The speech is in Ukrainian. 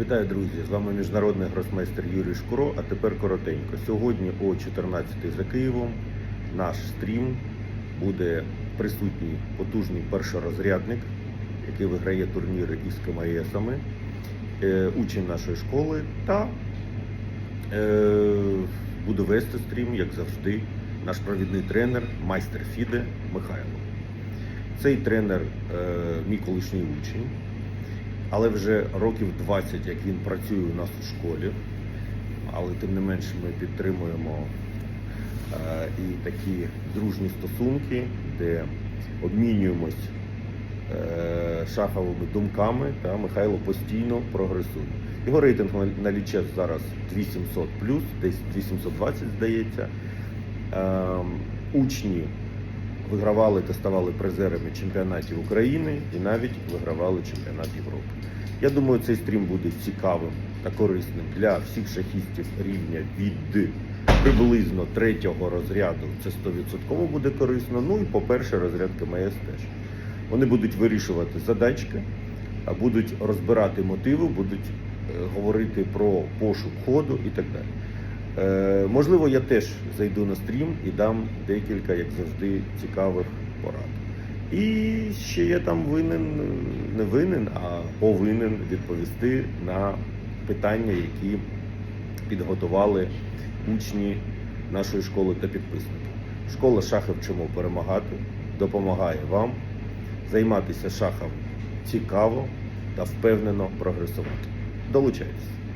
Вітаю, друзі! З вами міжнародний гросмейстер Юрій Шкуро. А тепер коротенько. Сьогодні о 14 за Києвом наш стрім буде присутній потужний першорозрядник, який виграє турніри із КМСами, е, учень нашої школи та е, буде вести стрім, як завжди, наш провідний тренер, майстер Фіде Михайло. Цей тренер е, мій колишній учень але вже років 20, як він працює у нас у школі. Але тим не менше ми підтримуємо е, і такі дружні стосунки, де обмінюємось е, шаховими думками, та Михайло постійно прогресує. Його рейтинг на- лічес зараз 2700 десь 820, здається. Е, учні вигравали та ставали призерами чемпіонатів України і навіть вигравали чемпіонат Європи. Я думаю, цей стрім буде цікавим та корисним для всіх шахістів рівня від приблизно третього розряду. Це 100% буде корисно. Ну і по перше, розряд КМС теж. Вони будуть вирішувати задачки, будуть розбирати мотиви, будуть е, говорити про пошук ходу і так далі. Е, можливо, я теж зайду на стрім і дам декілька, як завжди, цікавих порад. І ще я там винен, не винен, а повинен відповісти на питання, які підготували учні нашої школи та підписники. Школа шахи вчимо перемагати, допомагає вам займатися шахом цікаво та впевнено прогресувати. Долучайтесь!